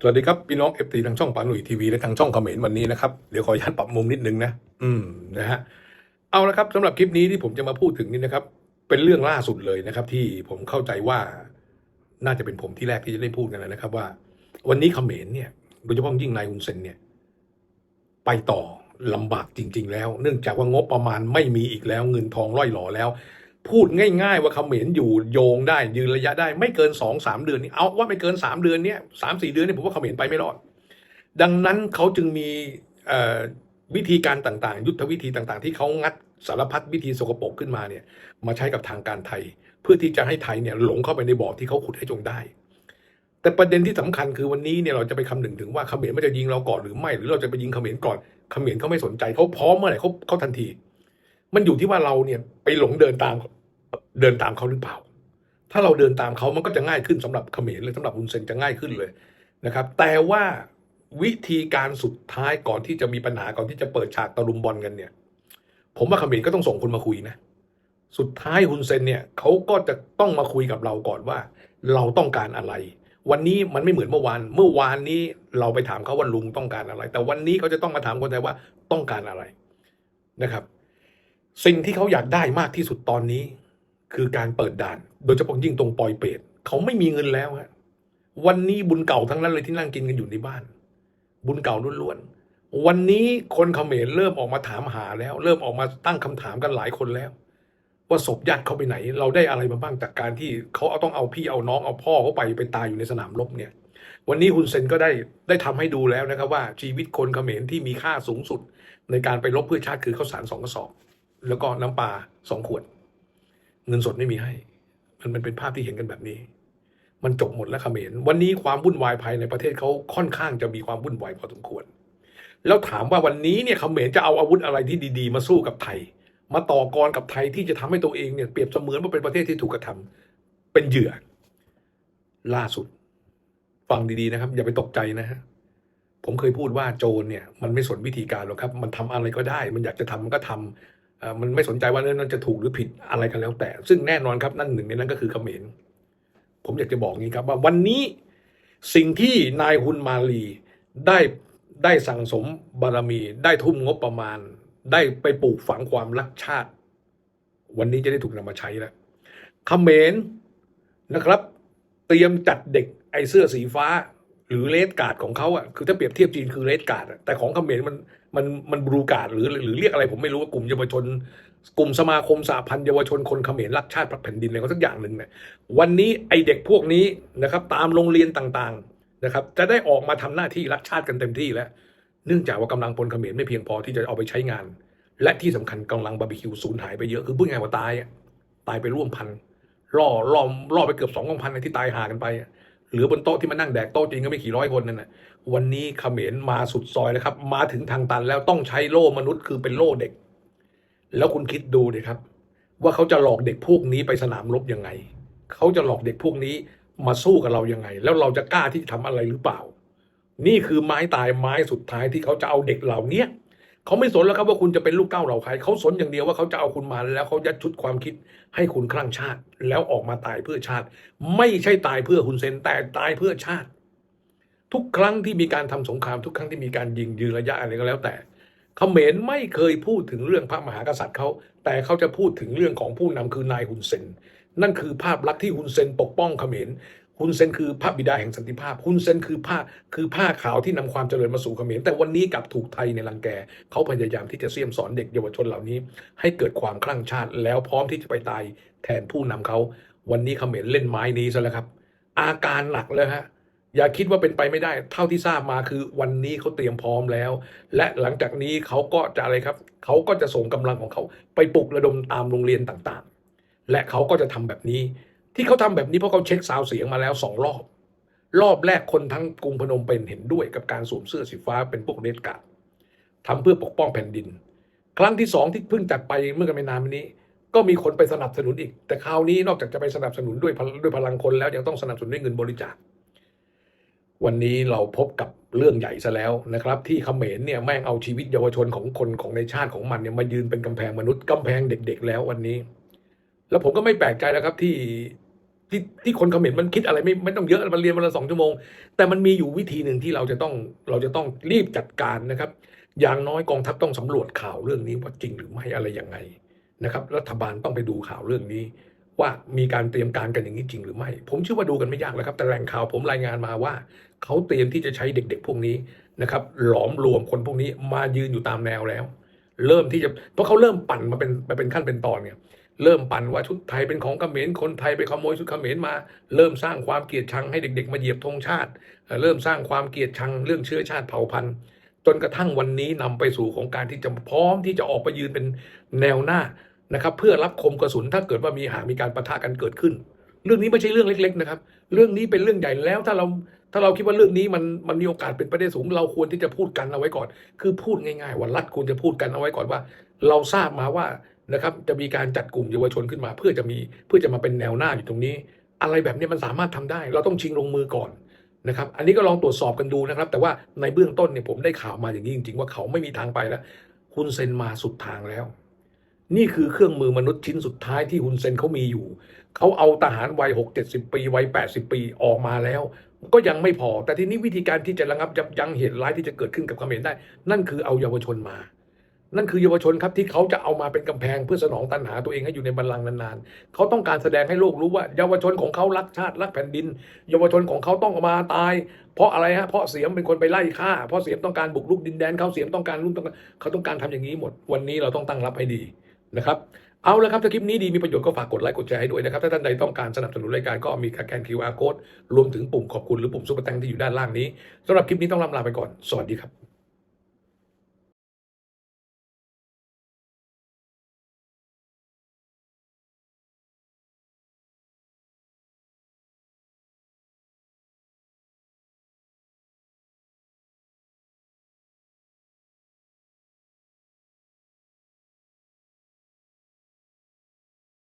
สวัสดีครับพี่น้องเอฟทีทางช่องปาหนุ่ยทีวีและทางช่องคอมเมนต์วันนี้นะครับเดี๋ยวขออนุญาตปรับมุมนิดนึงนะอืมนะฮะเอาละครับสำหรับคลิปนี้ที่ผมจะมาพูดถึงนี่นะครับ เป็นเรื่องล่าสุดเลยนะครับ ที่ผมเข้าใจว่าน่าจะเป็นผมที่แรกที่จะได้พูดกันนะครับ ว่า วันนี้เขมรเนี่ยโดยเฉพาะยิ่งนายฮุนเซนเนี่ย ไปต่อลำบากจริง ๆ แล้ว เนื่องจากว่างบประมาณไม่มีอีกแล้ว เงินทองร่อยหล่อแล้ว พูดง่าย ๆ ว่าเขมรอยู่โยงได้ยืนระยะได้ไม่เกินสองสามเดือนนี้เอาว่าไม่เกินสามเดือนเนี้ยสามสี่เดือนนี่ผมว่าเขมรไปไม่รอด ดังนั้นเขาจึงมีวิธีการต่างๆ ยุทธวิธีต่างๆ ที่เขางัดสารพัดวิธีสกปรกขึ้นมาเนี่ยมาใช้กับทางการไทย เพื่อที่จะให้ไทยเนี่ยหลงเข้าไปในบ่อที่เขาขุดให้จงได้ แต่ประเด็นที่สำคัญคือวันนี้เนี่ยเราจะไปคำนึงถึงว่าเขมรมันจะยิงเราก่อนหรือไม่ หรือเราจะไปยิงเขมรก่อนเขมรเขาไม่สนใจเขาพร้อมเมื่อไหร่เขาเขาทันที มันอยู่ที่ว่าเราเนี่ยไปหลงเดินตาม เดินตามเขาหรือเปล่า ถ้าเราเดินตามเขามันก็จะง่ายขึ้นสำหรับเขมรเลยสำหรับอุนเซนจะง่ายขึ้นเลยนะครับ แต่ว่าวิธีการสุดท้ายก่อนที่จะมีปัญหาก่อนที่จะเปิดฉากตะลุมบอลกันเนี่ย ผมว่าเขมรก็ต้องส่งคนมาคุยนะ สุดท้ายฮุนเซนเนี่ยเขาก็จะต้องมาคุยกับเราก่อนว่า เราต้องการอะไร วันนี้มันไม่เหมือนเมื่อวาน เมื่อวานนี้เราไปถามเขาว่าลุงต้องการอะไร แต่วันนี้เขาจะต้องมาถามคนไทยว่าต้องการอะไรนะครับ สิ่งที่เขาอยากได้มากที่สุดตอนนี้ คือการเปิดด่าน โดยเฉพาะยิ่งตรงปอยเปตเขาไม่มีเงินแล้วฮะวันนี้บุญเก่าทั้งนั้นเลยที่นั่งกินกันอยู่ในบ้าน บุญเก่าล้วนๆวันนี้คนเขมรเริ่มออกมาถามหาแล้ว เริ่มออกมาตั้งคำถามกันหลายคนแล้ว ว่าศพญาติเขาไปไหน เราได้อะไรมาบ้างจากการที่เขาเอาต้องเอาพี่เอาน้องเอาพ่อเขาไปไปตายอยู่ในสนามรบเนี่ยวันนี้ฮุนเซนก็ได้ได้ทำให้ดูแล้วนะครับว่าชีวิตคนเขมรที่มีค่าสูงสุด ในการไปรบเพื่อชาติคือข้าวสารสองกระสอบ แล้วก็น้ำปลาสองขวด เงินสดไม่มีให้ มันมันเป็นภาพที่เห็นกันแบบนี้ มันจบหมดแล้วเขมรวันนี้ความวุ่นวายภายในประเทศเขาค่อนข้างจะมีความวุ่นวายพอสมควร แล้วถามว่าวันนี้เนี่ยเขมรจะเอาอาวุธอะไรที่ดี ๆ มาสู้กับไทย มาต่อกรกับไทยที่จะทำให้ตัวเองเนี่ยเปรียบเสมือนว่าเป็นประเทศที่ถูกกระทำเป็นเหยื่อ ล่าสุดฟังดีๆนะครับ อย่าไปตกใจนะฮะผมเคยพูดว่าโจรเนี่ย มันไม่สนวิธีการหรอกครับ มันทำอะไรก็ได้ มันอยากจะทำมันก็ทำเอ่อ มันไม่สนใจว่าเรื่องนั้นจะถูกหรือผิดอะไรกันแล้วแต่ ซึ่งแน่นอนครับนั่นหนึ่งในนั้นก็คือเขมรผมอยากจะบอกงี้ครับว่าวันนี้สิ่งที่นายฮุนมาลีได้ได้สั่งสมบารมี ได้ทุ่มงบประมาณ ได้ไปปลูกฝังความรักชาติ วันนี้จะได้ถูกนำมาใช้แล้วเขมรนะครับ เตรียมจัดเด็กไอเสื้อสีฟ้า หรือเลดการ์ดของเขาอะคือถ้าเปรียบเทียบจีนคือเลดการ์ดแต่ของเขมรมันมันมันบรูการ์ดหรือหรือเรียกอะไรผมไม่รู้ว่ากลุ่มเยาวชน กลุ่มสมาคมสหพันธ์เยาวชนคนเขมรรักชาติรักแผ่นดินอะไรก็สักอย่างหนึ่งเนี่ยวันนี้ไอเด็กพวกนี้นะครับตามโรงเรียนต่างๆนะครับจะได้ออกมาทำหน้าที่รักชาติกันเต็มที่แล้ว เนื่องจากว่ากำลังพลเขมรไม่เพียงพอที่จะเอาไปใช้งาน และที่สำคัญกำลังบาร์บีคิวสูญหายไปเยอะคือพูดง่ายว่าตายตายไปร่วมพันล่อล่อล่อไปเกือบสองพันที่ตายหากันไป หลือบนโต๊ะที่มานั่งแดกโต๊ะจริงก็ไม่กี่ร้อยคนนั่นนะวันนี้เขมรมาสุดซอยแล้วครับ มาถึงทางตันแล้วต้องใช้โล่มนุษย์คือเป็นโล่เด็ก แล้วคุณคิดดูดิครับ ว่าเขาจะหลอกเด็กพวกนี้ไปสนามรบยังไง เขาจะหลอกเด็กพวกนี้มาสู้กับเรายังไง แล้วเราจะกล้าที่จะทำอะไรหรือเปล่า นี่คือไม้ตายไม้สุดท้ายที่เขาจะเอาเด็กเหล่านี้ เขาไม่สนแล้วครับว่าคุณจะเป็นลูกเก้าเหล่าใครเขาสนอย่างเดียวว่าเขาจะเอาคุณมาแล้วเขายัดชุดความคิดให้คุณคลั่งชาติ แล้วออกมาตายเพื่อชาติ ไม่ใช่ตายเพื่อคุณเซนแต่ตายเพื่อชาติ ทุกครั้งที่มีการทำสงครามทุกครั้งที่มีการยิงยืนระยะอะไรก็แล้วแต่เขมรไม่เคยพูดถึงเรื่องพระมหากษัตริย์เขาแต่เขาจะพูดถึงเรื่องของผู้นำคือนายฮุนเซนนั่นคือภาพลักษณ์ที่ฮุนเซนปกป้องเขมร ฮุนเซนคือพระบิดาแห่งสันติภาพฮุนเซนคือผ้าคือผ้าขาวที่นำความเจริญมาสู่เขมรแต่วันนี้กลับถูกไทยในรังแกเขาพยายามที่จะเสี่ยมสอนเด็กเยาวชนเหล่านี้ ให้เกิดความคลั่งชาติ แล้วพร้อมที่จะไปตายแทนผู้นำเขา วันนี้เขมรเล่นไม้นี้ซะแล้วครับ อาการหนักเลยฮะอย่าคิดว่าเป็นไปไม่ได้ เท่าที่ทราบมาคือวันนี้เขาเตรียมพร้อมแล้ว และหลังจากนี้เขาก็จะอะไรครับเขาก็จะส่งกำลังของเขา ไปปลุกระดมตามโรงเรียนต่างๆ และเขาก็จะทำแบบนี้ ที่เขาทำแบบนี้เพราะเขาเช็คซาวเสียงมาแล้วสองรอบ รอบแรกคนทั้งกรุงพนมเปญเห็นด้วยกับการสวมเสื้อสีฟ้าเป็นพวกเดดการ์ดทำเพื่อปกป้องแผ่นดิน ครั้งที่สองที่เพิ่งจัดไปเมื่อกันไม่นานนี้ ก็มีคนไปสนับสนุนอีก แต่คราวนี้นอกจากจะไปสนับสนุนด้วยด้วยพลังคนแล้วยังต้องสนับสนุนด้วยเงินบริจาควันนี้เราพบกับเรื่องใหญ่ซะแล้วนะครับ ที่เขมรเนี่ยแม่งเอาชีวิตเยาวชนของคนของในชาติของมันเนี่ยมายืนเป็นกำแพงมนุษย์กำแพงเด็ก ๆ แล้ววันนี้ แล้วผมก็ไม่แปลกใจแล้วครับที่ ที่ที่คนเขมรมันคิดอะไรไม่ไม่ต้องเยอะมันเรียนวันละสองชั่วโมง แต่มันมีอยู่วิธีหนึ่งที่เราจะต้องเราจะต้องรีบจัดการนะครับ อย่างน้อยกองทัพต้องสำรวจข่าวเรื่องนี้ว่าจริงหรือไม่อะไรยังไงนะครับ รัฐบาลต้องไปดูข่าวเรื่องนี้ ว่ามีการเตรียมการกันอย่างนี้จริงหรือไม่ ผมเชื่อว่าดูกันไม่ยากแล้วครับ แต่แหล่งข่าวผมรายงานมาว่า เขาเตรียมที่จะใช้เด็ก ๆ พวกนี้นะครับหลอมรวมคนพวกนี้มายืนอยู่ตามแนวแล้ว เริ่มที่จะเพราะเขาเริ่มปั่นมาเป็นมาเป็นขั้นเป็นตอนเนี่ย เริ่มปั่นว่าชุดไทยเป็นของเขมรคนไทยไปขโมยชุดเขมรมา เริ่มสร้างความเกลียดชังให้เด็ก ๆ มาเหยียบธงชาติ เริ่มสร้างความเกลียดชังเรื่องเชื้อชาติเผ่าพันธุ์จนกระทั่งวันนี้นำไปสู่ของการที่จะพร้อมที่จะออกไปยืนเป็นแนวหน้านะครับ เพื่อรับคมกระสุนถ้าเกิดว่ามีหากมีการปะทะกันเกิดขึ้น เรื่องนี้ไม่ใช่เรื่องเล็ก ๆ นะครับ เรื่องนี้เป็นเรื่องใหญ่แล้วถ้าเราถ้าเราคิดว่าเรื่องนี้มันมันมีโอกาสเป็นไปได้สูง เราควรที่จะพูดกันเอาไว้ก่อน คือพูดง่ายๆว่ารัฐควรจะพูดกันเอาไว้ก่อนว่า เราทราบมาว่า นะครับจะมีการจัดกลุ่มเยาวชนขึ้นมา เพื่อจะมีเพื่อจะมาเป็นแนวหน้าอยู่ตรงนี้ อะไรแบบนี้มันสามารถทำได้ เราต้องชิงลงมือก่อนนะครับอันนี้ก็ลองตรวจสอบกันดูนะครับ แต่ว่าในเบื้องต้นเนี่ยผมได้ข่าวมาอย่างนี้จริง ๆ ว่าเขาไม่มีทางไปแล้วฮุนเซนมาสุดทางแล้ว นี่คือเครื่องมือมนุษย์ชิ้นสุดท้ายที่ฮุนเซนเขามีอยู่ เขาเอาทหารวัยหกเจ็ดสิบปีวัยแปดสิบปีออกมาแล้ว ก็ยังไม่พอ แต่ทีนี้วิธีการที่จะระงับยับยั้งเหตุร้ายที่จะเกิดขึ้นกับเขมรได้ นั่นคือเอาเยาวชนมา นั่นคือเยาวชนครับที่เขาจะเอามาเป็นกำแพงเพื่อสนองตันหาตัวเองให้อยู่ในบัลลังก์นานๆ เขาต้องการแสดงให้โลกรู้ว่า เยาวชนของเขารักชาติรักแผ่นดิน เยาวชนของเขาต้องมาตาย เพราะอะไรฮะเพราะเสียมเป็นคนไปไล่ฆ่า เพราะเสียมต้องการบุกรุกดินแดนเขาเสียมต้องการรุ่นต้องการเขาต้องการทำอย่างนี้หมด วันนี้เราต้องตั้งรับให้ดีนะครับเอาละครับถ้าคลิปนี้ดีมีประโยชน์ก็ฝากกดไลค์กดแชร์ให้ด้วยนะครับถ้าท่านใดต้องการสนับสนุนรายการก็มีการแกน QR code รวมถึงปุ่มขอบคุณหรือปุ่มซุปเปอร์แตงที่อยู่ด้านล่างนี้สำหรับคลิปนี้ต้องลำลาไปก่อนสวัสดีครับ